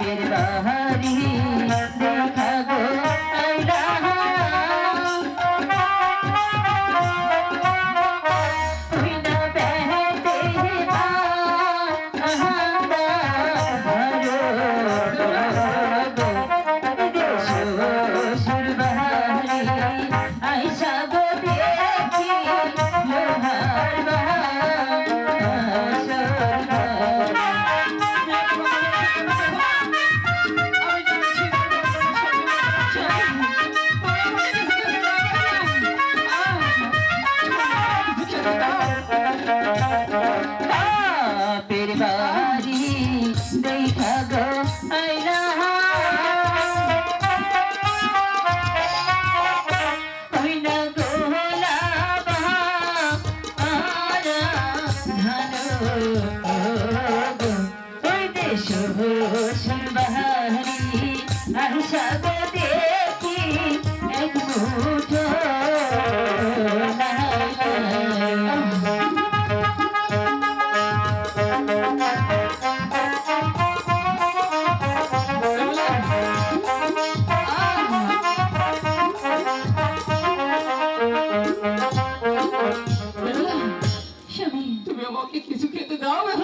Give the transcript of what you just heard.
বাপের বাহারি বাপের বাড়ি দেখা গো আইলা। বাহারি আশা গো দেখি এক মুঠো তুমি আমাকে কিছু খেতে দাও